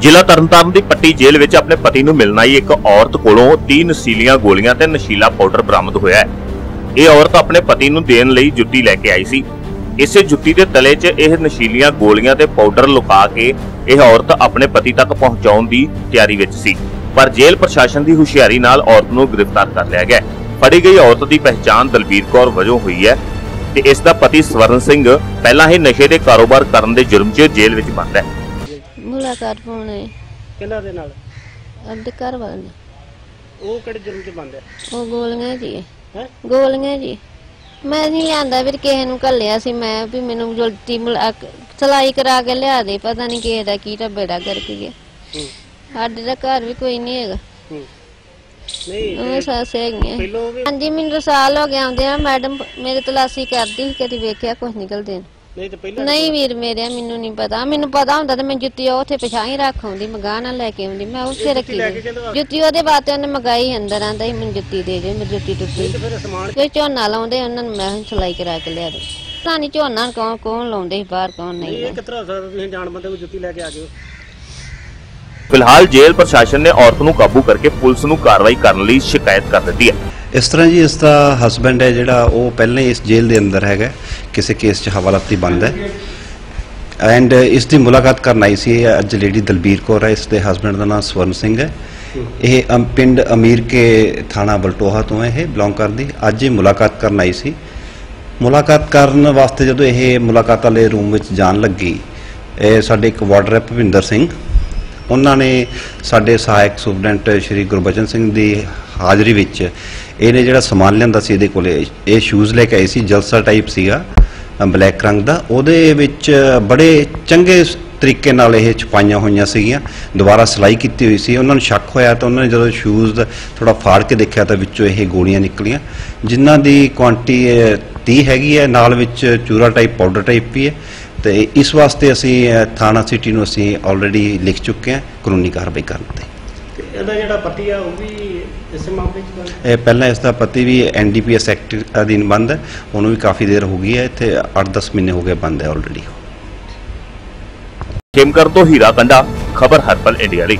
ਜ਼ਿਲ੍ਹਾ ਤਰਨਤਾਰਨ ਦੀ ਪੱਟੀ ਜੇਲ੍ਹ ਵਿੱਚ ਆਪਣੇ ਪਤੀ ਨੂੰ ਮਿਲਣ ਆਈ ਇੱਕ ਔਰਤ ਕੋਲੋਂ 30 ਨਸ਼ੀਲੀਆਂ ਗੋਲੀਆਂ ਤੇ ਨਸ਼ੀਲਾ ਪਾਊਡਰ ਬਰਾਮਦ ਹੋਇਆ ਹੈ। ਇਹ ਔਰਤ ਆਪਣੇ ਪਤੀ ਨੂੰ ਦੇਣ ਲਈ ਜੁੱਤੀ ਲੈ ਕੇ ਆਈ ਸੀ। ਇਸੇ ਜੁੱਤੀ ਦੇ ਤਲੇ 'ਚ ਇਹ ਨਸ਼ੀਲੀਆਂ ਗੋਲੀਆਂ ਤੇ ਪਾਊਡਰ ਲੁਕਾ ਕੇ ਇਹ ਔਰਤ ਆਪਣੇ ਪਤੀ ਤੱਕ ਪਹੁੰਚਾਉਣ ਦੀ ਤਿਆਰੀ ਵਿੱਚ ਸੀ। ਪਰ ਜੇਲ੍ਹ ਪ੍ਰਸ਼ਾਸਨ ਦੀ ਹੁਸ਼ਿਆਰੀ ਨਾਲ ਔਰਤ ਨੂੰ ਗ੍ਰਿਫਤਾਰ ਕਰ ਲਿਆ ਗਿਆ ਹੈ। ਫੜੀ ਗਈ ਔਰਤ ਦੀ ਪਹਿਚਾਣ ਦਲਬੀਰ ਕੌਰ ਵਜੋਂ ਹੋਈ ਹੈ ਤੇ ਇਸ ਦਾ ਪਤੀ ਸਵਰਨ ਸਿੰਘ ਪਹਿਲਾਂ ਹੀ ਨਸ਼ੇ ਦੇ ਕਾਰੋਬਾਰ ਕਰਨ ਦੇ ਜੁਰਮ 'ਚ ਜੇਲ੍ਹ ਵਿੱਚ ਬੰਦ ਹੈ। ਮੁਲਾਕਾਤ ਪਾਉਣੇ ਕਿਹਨਾਂ ਦੇ ਨਾਲ? ਅੱਧੇ ਘਰ ਵਾਲੇ ਨੇ। ਉਹ ਕਿਹੜੇ ਜੁਰਮ 'ਚ ਬੰਦ ਹੈ ਉਹ ਗੋਲੀਆਂ ਜੀ। ਹੈ? ਗੋਲੀਆਂ ਜੀ। ਮੈਂ ਨਹੀਂ ਲਿਆਂਦਾ ਫਿਰ ਕਿਸੇ ਨੂੰ ਘੱਲਿਆ ਸੀ ਮੈਂ ਵੀ ਮੈਨੂੰ ਜੁਲਤੀ ਸਲਾਈ ਕਰਾ ਕੇ ਲਿਆ ਦੇ ਪਤਾ ਨਹੀਂ ਕਿਸੇ ਦਾ ਕੀ ਬੇੜਾ ਕਰਕੇ ਗਿਆ। ਹੂੰ। ਸਾਡੇ ਦਾ ਘਰ ਵੀ ਕੋਈ ਨਹੀਂ ਹੈਗਾ। ਹੂੰ। ਨਹੀਂ ਉਹ ਸੱਸ ਹੈਗੀਆਂ ਪਹਿਲੋਂ ਵੀ ਹਾਂਜੀ ਮੈਨੂੰ ਤਾਂ ਸਾਲ ਹੋ ਗਿਆ ਆਉਂਦੇ ਆ ਮੈਡਮ ਮੇਰੇ ਤਲਾਸੀ ਕਰਦੀ ਸੀ, ਕਦੀ ਵੇਖਿਆ ਕੁਝ ਨਿਕਲਦੇ ਨੂੰ। ਨਹੀਂ ਤੇ ਪਹਿਲਾਂ ਨਹੀਂ ਵੀਰ ਮੇਰੇ ਮੈਨੂੰ ਨਹੀਂ ਪਤਾ। ਮੈਨੂੰ ਪਤਾ ਹੁੰਦਾ ਤਾਂ ਮੈਂ ਜੁੱਤੀ ਉੱਥੇ ਪਛਾਈ ਰੱਖ ਆਉਂਦੀ ਮਗਾਹ ਨਾਲ ਲੈ ਕੇ ਆਉਂਦੀ। ਮੈਂ ਉੱਥੇ ਰੱਖੀ? ਜੁੱਤੀ ਉਹਦੇ ਬਾਤੇ ਉਹਨੇ ਮਗਾਈ ਅੰਦਰ ਆਂਦਾ ਸੀ ਮੈਨੂੰ ਜੁੱਤੀ ਦੇ ਦੇ ਮੇਰੀ ਜੁੱਤੀ ਟੁੱਟੀ। ਤੇ ਫਿਰ ਸਮਾਨ ਕੋਈ ਝੋਨਾ ਲਾਉਂਦੇ ਉਹਨਾਂ ਨੂੰ ਮੈਂ ਸਿਲਾਈ ਕਰਾ ਕੇ ਲਿਆ ਦੇ। ਪਤਾ ਨਹੀਂ ਝੋਨਾ ਕੌਣ ਕੌਣ ਲਾਉਂਦੇ ਸੀ ਬਾਹਰ ਕੌਣ ਨਹੀਂ ਇਹ ਕਿਤਰਾ ਹੋ ਸਕਦਾ ਤੁਸੀਂ ਜਾਣ ਬੰਦੇ ਨੂੰ ਜੁੱਤੀ ਲੈ ਕੇ ਆ ਗਏ ਹੋ ਫਿਲਹਾਲ ਜੇਲ੍ਹ ਪ੍ਰਸ਼ਾਸਨ ਨੇ ਔਰਤ ਨੂੰ ਕਾਬੂ ਕਰਕੇ ਪੁਲਿਸ ਨੂੰ ਕਾਰਵਾਈ ਕਰਨ ਲਈ ਸ਼ਿਕਾਇਤ ਕਰ ਦਿੱਤੀ ਹੈ। ਇਸ ਤਰ੍ਹਾਂ ਜੀ, ਇਸ ਦਾ ਹਸਬੰਡ ਹੈ ਜਿਹੜਾ, ਉਹ ਪਹਿਲਾਂ ਹੀ ਇਸ ਜੇਲ੍ਹ ਦੇ ਅੰਦਰ ਹੈਗਾ, ਕਿਸੇ ਕੇਸ 'ਚ ਹਵਾਲਾਤੀ ਬੰਦ ਹੈ। ਐਂਡ ਇਸ ਦੀ ਮੁਲਾਕਾਤ ਕਰਨ ਆਈ ਸੀ, ਇਹ ਅੱਜ ਲੇਡੀ ਦਲਬੀਰ ਕੌਰ ਹੈ, ਇਸ ਦੇ ਹਸਬੰਡ ਦਾ ਨਾਮ ਸਵਰਨ ਸਿੰਘ ਹੈ। ਇਹ ਪਿੰਡ ਅਮੀਰ ਕੇ ਥਾਣਾ ਬਲਟੋਹਾ ਤੋਂ ਹੈ, ਇਹ ਬਿਲੋਂਗ ਕਰਦੀ ਅੱਜ ਇਹ ਮੁਲਾਕਾਤ ਕਰਨ ਆਈ ਸੀ। ਮੁਲਾਕਾਤ ਕਰਨ ਵਾਸਤੇ ਜਦੋਂ ਇਹ ਮੁਲਾਕਾਤ ਵਾਲੇ ਰੂਮ ਵਿੱਚ ਜਾਣ ਲੱਗੀ, ਇਹ ਸਾਡੇ ਇੱਕ ਵਾਰਡਰ ਹੈ ਭਵਿੰਦਰ ਸਿੰਘ। ਉਹਨਾਂ ਨੇ ਸਾਡੇ ਸਹਾਇਕ ਸੁਪਰਡੈਂਟ ਸ਼੍ਰੀ ਗੁਰਬਚਨ ਸਿੰਘ ਦੀ ਹਾਜ਼ਰੀ ਵਿੱਚ ਇਹਨੇ ਜਿਹੜਾ ਸਮਾਨ ਲਿਆਂਦਾ ਸੀ ਇਹਦੇ ਕੋਲੇ, ਇਹ ਸ਼ੂਜ਼ ਲੈ ਕੇ ਆਏ ਸੀ, ਜਲਸਾ ਟਾਈਪ ਸੀਗਾ ਬਲੈਕ ਰੰਗ ਦਾ। ਉਹਦੇ ਵਿੱਚ ਬੜੇ ਚੰਗੇ ਤਰੀਕੇ ਨਾਲ ਇਹ ਛਪਾਈਆਂ ਹੋਈਆਂ ਸੀਗੀਆਂ, ਦੁਬਾਰਾ ਸਿਲਾਈ ਕੀਤੀ ਹੋਈ ਸੀ। ਉਹਨਾਂ ਨੂੰ ਸ਼ੱਕ ਹੋਇਆ ਤਾਂ ਉਹਨਾਂ ਨੇ ਜਦੋਂ ਸ਼ੂਜ਼ ਦਾ ਥੋੜਾ ਫਾੜ ਕੇ ਦੇਖਿਆ ਤਾਂ ਵਿੱਚੋਂ ਇਹ ਗੋਲੀਆਂ ਨਿਕਲੀਆਂ। ਜਿਨ੍ਹਾਂ ਦੀ ਕੁਆਂਟੀ 30 ਹੈਗੀ ਹੈ, ਨਾਲ ਵਿੱਚ ਚੂਰਾ ਟਾਈਪ ਪਾਊਡਰ ਟਾਈਪ ਵੀ ਹੈ। ਤੇ ਇਸ ਵਾਸਤੇ ਅਸੀਂ ਥਾਣਾ ਸਿਟੀ ਨੂੰ ਅਸੀਂ ਆਲਰੇਡੀ ਲਿਖ ਚੁੱਕੇ ਹਾਂ ਕਾਨੂੰਨੀ ਕਾਰਵਾਈ ਕਰਨ ਤੇ। ਤੇ ਇਹਦਾ ਜਿਹੜਾ ਪਤੀ ਆ ਉਹ ਵੀ ਇਸੇ ਮਾਮਲੇ 'ਚ ਇਹ ਪਹਿਲਾਂ ਇਸ ਦਾ ਪਤੀ ਵੀ ਐਨਡੀਪੀਐਸ ਐਕਟ ਅਧੀਨ ਬੰਦ ਹੈ ਉਹਨੂੰ ਵੀ ਕਾਫੀ ਦੇਰ ਹੋ ਗਈ ਹੈ ਇੱਥੇ 8-10 ਮਹੀਨੇ ਹੋ ਗਏ ਬੰਦ ਹੈ ਆਲਰੇਡੀ ਖੇਮਕਰ ਤੋਂ ਹੀਰਾ ਕੰਡਾ ਖਬਰ ਹਰਪਲ ਇੰਡੀਆ ਲਈ।